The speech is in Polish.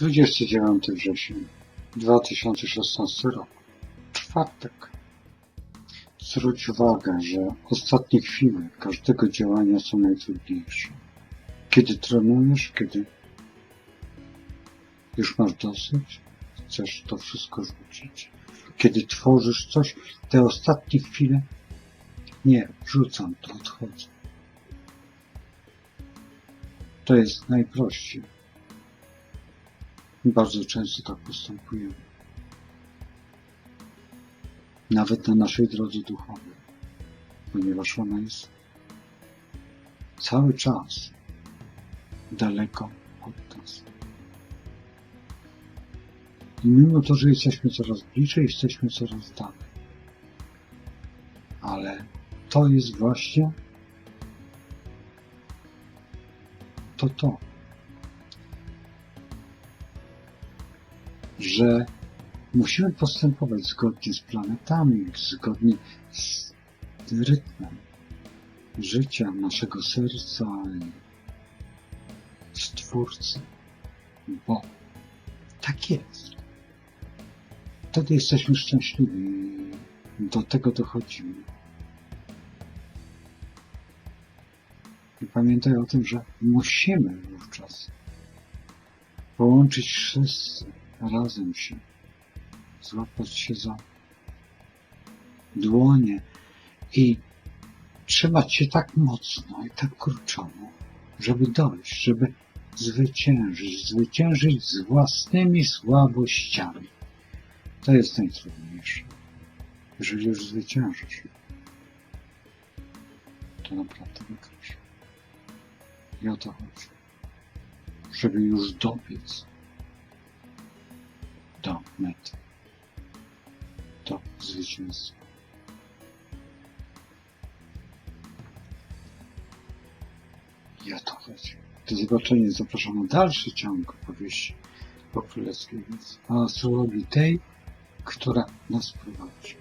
29 września 2016 rok. Czwartek. Zwróć uwagę, że ostatnie chwile każdego działania są najtrudniejsze. Kiedy trenujesz, kiedy już masz dosyć, chcesz to wszystko rzucić. Kiedy tworzysz coś, te ostatnie chwile, nie, rzucam to, odchodzę. To jest najprościej. Bardzo często tak postępujemy. Nawet na naszej drodze duchowej, ponieważ ona jest cały czas daleko od nas. I mimo to, że jesteśmy coraz bliżej, jesteśmy coraz dalej. Ale to jest właśnie to to, że musimy postępować zgodnie z planetami, zgodnie z rytmem życia naszego serca i Stwórcy, bo tak jest. Wtedy jesteśmy szczęśliwi do tego dochodzimy. I pamiętaj o tym, że musimy wówczas połączyć wszyscy razem się, złapać się za dłonie i trzymać się tak mocno i tak kurczowo, żeby dojść, żeby zwyciężyć, zwyciężyć z własnymi słabościami. To jest najtrudniejsze. Jeżeli już zwyciężysz, to naprawdę wygrasz. I o to chodzi. Żeby już dobiec do mety, do zwycięstwa. I o to chodzi. Do zobaczenia. Zapraszam na dalszy ciąg powieści po królewskiej o astrologii tej, która nas prowadzi.